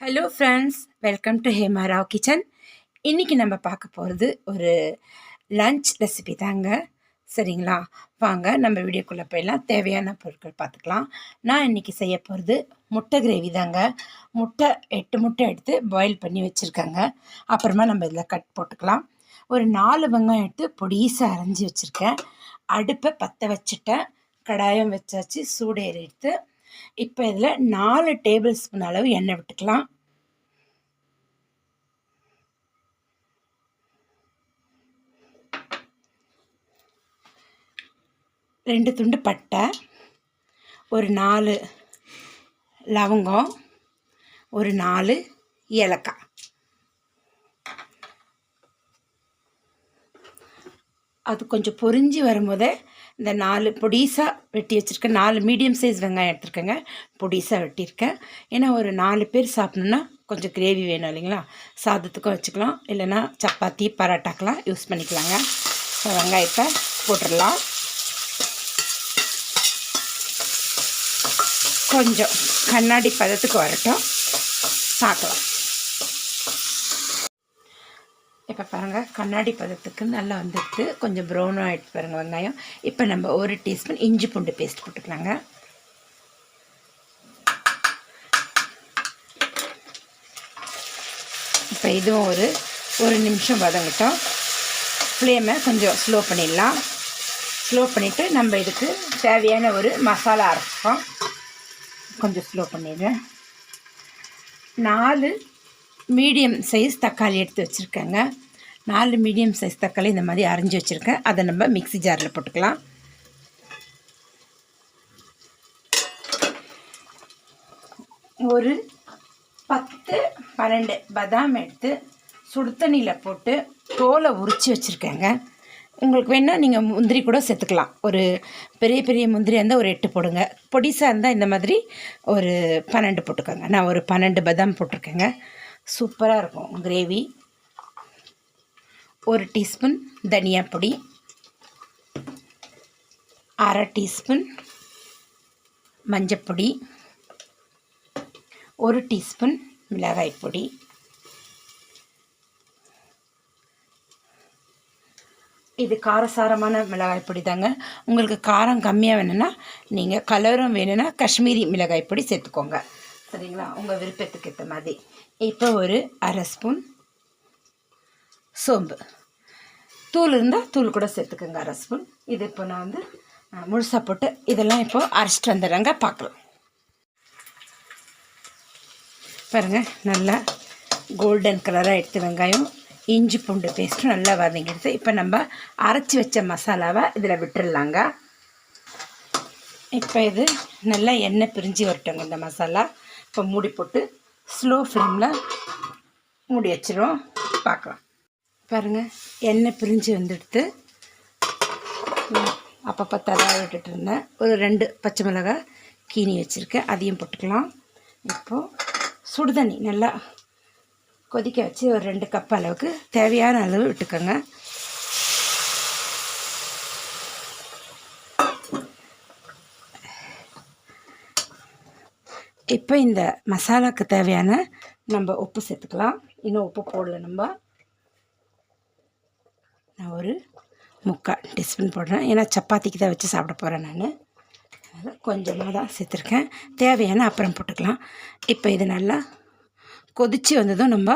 Hello friends welcome to Hema Rao kitchen இன்றைக்கி நம்ம பார்க்க போகிறது ஒரு லஞ்ச் ரெசிபி தாங்க. சரிங்களா? வாங்க நம்ம வீடியோக்குள்ளே போயிடலாம். தேவையான பொருட்கள் பார்த்துக்கலாம். நான் இன்றைக்கி செய்ய போகிறது முட்டை கிரேவி தாங்க. முட்டை எட்டு முட்டை எடுத்து பாயில் பண்ணி வச்சுருக்கேங்க. அப்புறமா நம்ம இதில் கட் போட்டுக்கலாம். ஒரு நாலு வெங்காயம் எடுத்து பொடிசாக அரைஞ்சி வச்சுருக்கேன். அடுப்பை பற்ற வச்சுட்டேன். கடாயம் வச்சாச்சு சூடு ஏறி எடுத்து இப்போ இதில் நாலு டேபிள் ஸ்பூன் அளவு எண்ணெய் விட்டுக்கலாம். ரெண்டு துண்டு பட்டை ஒரு நாலு லவங்கம் ஒரு நாலு ஏலக்காய். அது கொஞ்சம் பொறிஞ்சி வரும்போதே இந்த நாலு பொடிசாக வெட்டி வச்சுருக்கேன். நாலு மீடியம் சைஸ் வெங்காயம் எடுத்துருக்கேங்க. பொடிசாக வெட்டியிருக்கேன். ஏன்னா ஒரு நாலு பேர் சாப்பிட்ணுன்னா கொஞ்சம் கிரேவி வேணும் இல்லைங்களா? சாதத்துக்கும் வச்சுக்கலாம். இல்லைன்னா சப்பாத்தி பரோட்டாக்கெலாம் யூஸ் பண்ணிக்கலாங்க. ஸோ வெங்காயத்தை போட்டுடலாம். கொஞ்சம் கண்ணாடி பதத்துக்கு வரட்டும். பார்க்கலாம். இப்போ பாருங்கள் கண்ணாடி பதத்துக்கு நல்லா வந்துடுது. கொஞ்சம் ப்ரௌனும் ஆகிடுச்சு பாருங்கள் வெங்காயம். இப்போ நம்ம ஒரு டீஸ்பூன் இஞ்சி பூண்டு பேஸ்ட் போட்டுக்கலாங்க. இப்போ இதுவும் ஒரு ஒரு நிமிஷம் வதங்கிட்டோம். ஃப்ளேமை கொஞ்சம் ஸ்லோ பண்ணிடலாம். ஸ்லோ பண்ணிவிட்டு நம்ம இதுக்கு தேவையான ஒரு மசாலா அரைப்போம் கொஞ்சம் ஸ்லோ பண்ணிடுறேன் நாலு மீடியம் சைஸ் தக்காளி எடுத்து வச்சுருக்கேங்க. நாலு மீடியம் சைஸ் தக்காளி இந்த மாதிரி அரைஞ்சி வச்சுருக்கேன். அதை நம்ம மிக்சி ஜாரில் போட்டுக்கலாம். ஒரு பத்து பன்னெண்டு பதாம் எடுத்து சுடு தண்ணியில் போட்டு தோலை உரித்து வச்சுருக்கேங்க. உங்களுக்கு வேணால் நீங்கள் முந்திரி கூட சேர்த்துக்கலாம். ஒரு பெரிய பெரிய முந்திரியாக இருந்தால் ஒரு எட்டு போடுங்க. பொடிசாக இருந்தால் இந்த மாதிரி ஒரு பன்னெண்டு போட்டுக்கோங்க. நான் ஒரு பன்னெண்டு பதாம் போட்டிருக்கேங்க. சூப்பராக இருக்கும். கிரேவி. ஒரு டீஸ்பூன் தனியா பொடி அரை டீஸ்பூன் மஞ்சப்பொடி ஒரு டீஸ்பூன் மிளகாய் பொடி இது காரசாரமான மிளகாய் பொடி தாங்க. உங்களுக்கு காரம் கம்மியாக வேணும்னா நீங்கள் கலரும் வேணும்னா காஷ்மீரி மிளகாய் பொடி சேர்த்துக்கோங்க. சரிங்களா? உங்கள் விருப்பத்துக்கு ஏற்ற மாதிரி. இப்போ ஒரு அரை ஸ்பூன் சோம்பு. தூள் இருந்தால் தூள் கூட சேர்த்துக்கோங்க அரை ஸ்பூன். இது இப்போ நான் வந்து முழுசாக போட்டு இதெல்லாம் இப்போ அரைச்சிட்டு வந்துடுறேங்க பார்க்கலாம். பாருங்கள் நல்லா கோல்டன் கலராக எடுத்து வெங்காயம் இஞ்சி பூண்டு பேஸ்ட்டும் நல்லா வதங்கிடுது இப்போ நம்ம அரைச்சி வச்ச மசாலாவை இதில் விட்டுடலாங்க. இப்போ இது நல்லா எண்ணெய் பிரிஞ்சு வரட்டோங்க இந்த மசாலா. இப்போ மூடி போட்டு ஸ்லோ ஃப்ளேமில் மூடி வச்சிரும் பார்க்கலாம். பாருங்கள் எண்ணெய் பிரிஞ்சு வந்துடுத்து அப்பப்போ தடவை விட்டுட்டு இருந்தேன். ஒரு ரெண்டு பச்சை மிளகாய் கீனி வச்சுருக்கேன். அதையும் போட்டுக்கலாம். இப்போது சுடுதண்ணி நல்லா கொதிக்க வச்சு ஒரு ரெண்டு கப் அளவுக்கு தேவையான அளவு விட்டுக்கோங்க. இப்போ இந்த மசாலாவுக்கு தேவையான நம்ம உப்பு சேர்த்துக்கலாம். இன்னும் உப்பு போடல நம்ம. நான் ஒரு முக்கால் டிஸ்பின் போடுறேன். ஏன்னா சப்பாத்திக்கு தான் வச்சு சாப்பிட போகிறேன் நான். அதனால் கொஞ்சமாக தான் சேர்த்துருக்கேன். தேவையான அப்புறம் போட்டுக்கலாம். இப்போ இது நல்லா கொதித்து வந்ததும் நம்ம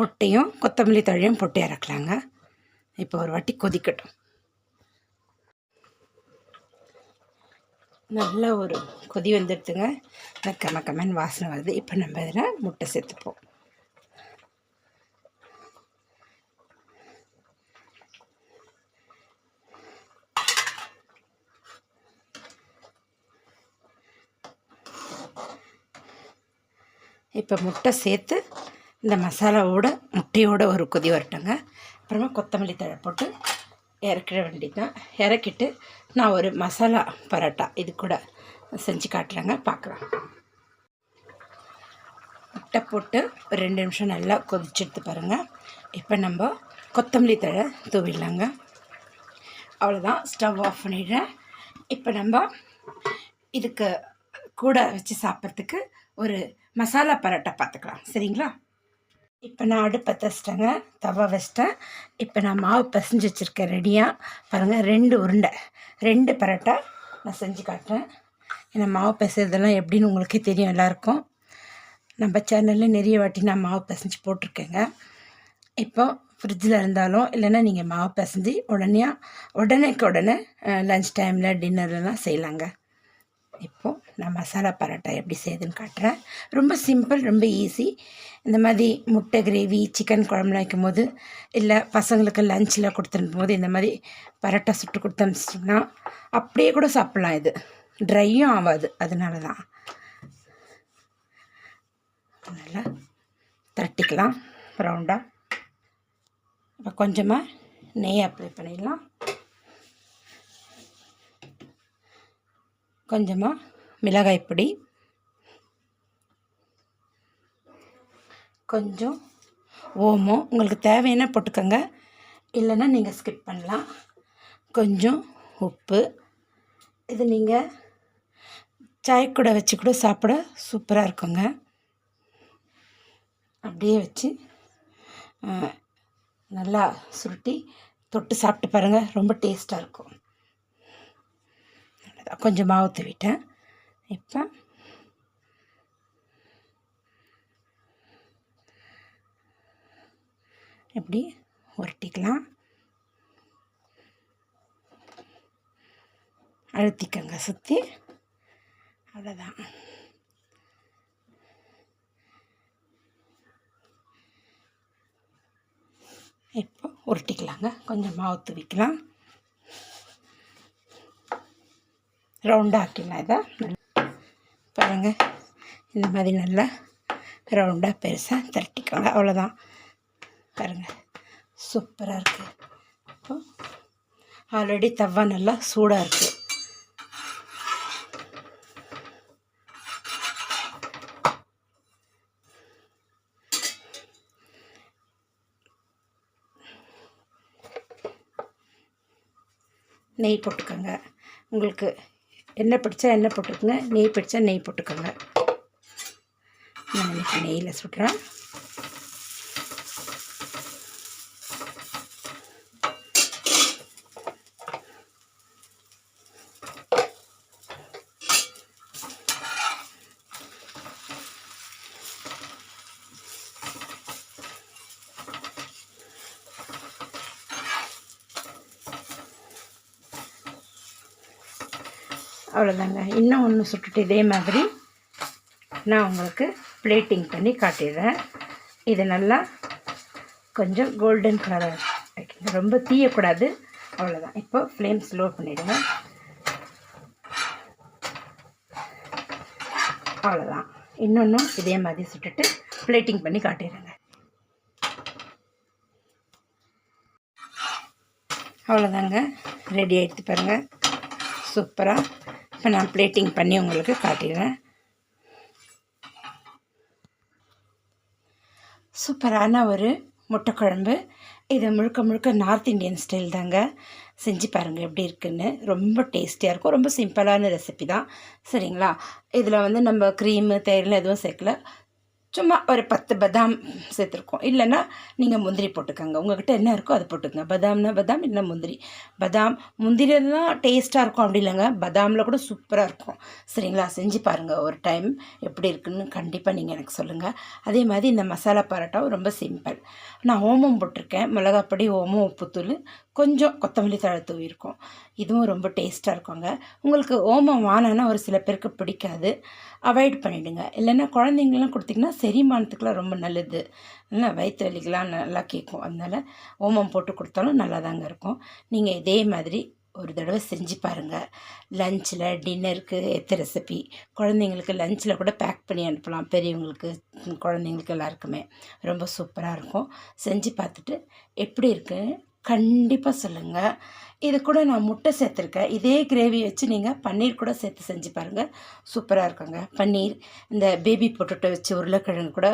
முட்டையும் கொத்தமல்லி தழையும் போட்டு இறக்கலாங்க. இப்போ ஒரு வாட்டி கொதிக்கட்டும். நல்ல ஒரு கொதி வந்துடுதுங்க. இந்த கம கமன் வாசனை வருது. இப்போ நம்ம இதில் முட்டை சேர்த்துப்போம். இப்போ முட்டை சேர்த்து இந்த மசாலாவோட முட்டையோட ஒரு கொதி வரட்டுங்க. அப்புறமா கொத்தமல்லி தழை போட்டு இறக்கிட வேண்டியதுதான். இறக்கிட்டு நான் ஒரு மசாலா பரோட்டா இது கூட செஞ்சு காட்டுறேங்க. பார்க்கலாம். முட்டை போட்டு ஒரு ரெண்டு நிமிஷம் நல்லா கொதிச்செடுத்து பாருங்கள் இப்போ நம்ம கொத்தமல்லி தழை தூவிடலாங்க. அவ்வளோதான் ஸ்டவ் ஆஃப் பண்ணிடுறேன். இப்போ நம்ம இதுக்கு கூட வச்சு சாப்பிட்றதுக்கு ஒரு மசாலா பரோட்டா பார்த்துக்கலாம். சரிங்களா? இப்போ நான் அடுப்பை தச்சிட்டேங்க. தவா வச்சிட்டேன். இப்போ நான் மாவு பசைஞ்சு வச்சுருக்கேன் ரெடியாக பாருங்கள் ரெண்டு உருண்டை. ரெண்டு பரோட்டா நான் செஞ்சு காட்டுறேன். ஏன்னா மாவு பிசைறதெல்லாம் எப்படின்னு உங்களுக்கே தெரியும் எல்லாருக்கும். நம்ம சேனலில் நிறைய வாட்டி நான் மாவு பசைஞ்சு போட்டிருக்கேங்க. இப்போ ஃப்ரிட்ஜில் இருந்தாலும் இல்லைன்னா நீங்கள் மாவு பசைஞ்சு உடனே உடனேக்கு உடனே லஞ்ச் டைமில் டின்னர்லலாம் செய்யலாங்க. இப்போது நான் மசாலா பரோட்டா எப்படி செய்யுதுன்னு காட்டுறேன். ரொம்ப சிம்பிள் ரொம்ப ஈஸி இந்த மாதிரி முட்டை கிரேவி சிக்கன் குழம்புலாம் வைக்கும் போது இல்லை பசங்களுக்கு லஞ்சில் கொடுத்துருக்கும் போது இந்த மாதிரி பரோட்டா சுட்டு கொடுத்து அப்படியே கூட சாப்பிட்லாம் இது. ட்ரையும் ஆகாது அதனால தான் நல்லா தட்டிக்கலாம் ரவுண்டாக இப்போ கொஞ்சமாக நெய் அப்ளை பண்ணிடலாம். கொஞ்சமாக மிளகாய் பொடி. கொஞ்சம் ஓமம் உங்களுக்கு தேவையான போட்டுக்கோங்க. இல்லைன்னா நீங்கள் ஸ்கிப் பண்ணலாம். கொஞ்சம் உப்பு. இது நீங்கள் சாய் கூட வச்சு கூட சாப்பிட சூப்பராக இருக்குங்க. அப்படியே வச்சு நல்லா சுருட்டி தொட்டு சாப்பிட்டு பாருங்கள் ரொம்ப டேஸ்ட்டாக இருக்கும். கொஞ்சம் மாவுத்து விட்டேன். இப்போ எப்படி உருட்டிக்கலாம். அழுத்திக்கங்க சுற்றி அவ்வளோதான் இப்போ உருட்டிக்கலாங்க. கொஞ்சம் மாவு துவிக்கலாம் ரவுண்டாக ஆக்கிடலாம் இதை பாருங்க இந்த மாதிரி நல்லா ரவுண்டாக பெருசாக திரட்டிக்கோங்க அவ்வளோதான் பாருங்கள் சூப்பராக இருக்குது இப்போ ஆல்ரெடி தவா நல்லா சூடாக இருக்குது நெய் போட்டுக்கோங்க. உங்களுக்கு எண்ணெய் பிடிச்சா எண்ணெய் போட்டுக்கோங்க நெய் பிடிச்சா நெய் போட்டுக்கோங்க. நான் இன்றைக்கி நெய்யில் சுடுறேன் அவ்வளோதாங்க. இன்னும் ஒன்று சுட்டுட்டு இதே மாதிரி நான் உங்களுக்கு பிளேட்டிங் பண்ணி காட்டிடுறேன். இது நல்லா கொஞ்சம் கோல்டன் கலர் வைக்கணும் ரொம்ப தீயக்கூடாது. அவ்வளோதான். இப்போ ஃப்ளேம் ஸ்லோ பண்ணிவிடுங்க அவ்வளோதான். இன்னொன்றும் இதே மாதிரி சுட்டுட்டு பிளேட்டிங் பண்ணி காட்டிடுறேங்க அவ்வளோதாங்க. ரெடி ஆகிடுத்து பாருங்கள் சூப்பராக இப்போ நான் பிளேட்டிங் பண்ணி உங்களுக்கு காட்டிடுறேன். சூப்பரான ஒரு முட்டை குழம்பு இது முழுக்க முழுக்க நார்த் இந்தியன் ஸ்டைல் தாங்க. செஞ்சு பாருங்கள் எப்படி இருக்குன்னு. ரொம்ப டேஸ்டியாக இருக்கும். ரொம்ப சிம்பிளான ரெசிபி தான். சரிங்களா? இதில் வந்து நம்ம க்ரீமு தயிரில் எதுவும் சேர்க்கல. சும்மா ஒரு பத்து பதாம் சேர்த்துருக்கோம். இல்லைன்னா நீங்கள் முந்திரி போட்டுக்கோங்க. உங்கள்கிட்ட என்ன இருக்கோ அதை போட்டுக்கோங்க. பதாம்னா பதாம் இல்லை முந்திரி. பதாம் முந்திரி தான் டேஸ்ட்டாக இருக்கும். அப்படி இல்லைங்க. பதாமில் கூட சூப்பராக இருக்கும். சரிங்களா? செஞ்சு பாருங்கள் ஒரு டைம் எப்படி இருக்குன்னு கண்டிப்பாக நீங்கள் எனக்கு சொல்லுங்கள் அதே மாதிரி இந்த மசாலா பரோட்டாவும் ரொம்ப சிம்பிள் நான் ஓமம் போட்டிருக்கேன். மிளகாப்பொடி ஓமம் உப்புத்தூள் கொஞ்சம் கொத்தமல்லி தழை தூவிருக்கும் இதுவும் ரொம்ப டேஸ்ட்டாக இருக்குங்க. உங்களுக்கு ஓமம் வானன்னா ஒரு சில பேருக்கு பிடிக்காது. அவாய்ட் பண்ணிவிடுங்க இல்லைன்னா குழந்தைங்களாம் கொடுத்திங்கன்னா செரிமானத்துக்குலாம் ரொம்ப நல்லது. நல்லா வயிற்று வலிக்கெலாம் நல்லா கேட்கும். அதனால் ஓமம் போட்டு கொடுத்தாலும் நல்லா தாங்க இருக்கும். நீங்கள் இதே மாதிரி ஒரு தடவை செஞ்சு பாருங்கள் லஞ்சில் டின்னருக்கு எத்த ரெசிபி குழந்தைங்களுக்கு லஞ்சில் கூட பேக் பண்ணி அனுப்பலாம். பெரியவங்களுக்கு குழந்தைங்களுக்கு எல்லாருக்குமே. ரொம்ப சூப்பராக இருக்கும். செஞ்சு பார்த்துட்டு எப்படி இருக்குன்னு கண்டிப்பாக சொல்லுங்கள் இது கூட நான் முட்டை சேர்த்துருக்கேன். இதே கிரேவி வச்சு நீங்கள் பன்னீர் கூட சேர்த்து செஞ்சு பாருங்கள் சூப்பராக இருக்குங்க. பன்னீர் இந்த பேபி பொட்டோட்டோ வச்சு உருளைக்கிழங்கு கூட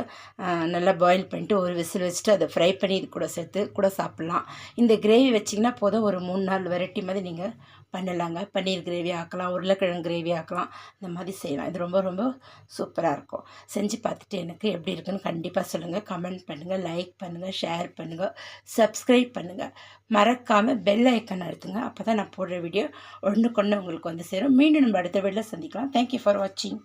நல்லா பாயில் பண்ணிட்டு ஒரு விசில் வச்சுட்டு அதை ஃப்ரை பண்ணி இது கூட சேர்த்து கூட சாப்பிட்லாம். இந்த கிரேவி வச்சிங்கன்னா போதும் ஒரு மூணு நாள் வெரைட்டி மாதிரி நீங்கள் பண்ணலாங்க. பன்னீர் கிரேவி ஆக்கலாம் உருளைக்கிழங்கு கிரேவி ஆக்கலாம். இந்த மாதிரி செய்யலாம். இது ரொம்ப ரொம்ப சூப்பராக இருக்கும். செஞ்சு பார்த்துட்டு எனக்கு எப்படி இருக்குன்னு கண்டிப்பாக சொல்லுங்கள் கமெண்ட் பண்ணுங்கள் லைக் பண்ணுங்கள் ஷேர் பண்ணுங்கள் சப்ஸ்கிரைப் பண்ணுங்கள் மறக்காமல் பெல் ஐக்கன் அழுத்துங்க. அப்போ தான் நான் போடுற வீடியோ ஒன்றுக்கொன்று உங்களுக்கு வந்து சேரும். மீண்டும் நம்ம அடுத்த வீடியோவில் சந்திக்கலாம். தேங்க்யூ ஃபார் வாட்சிங்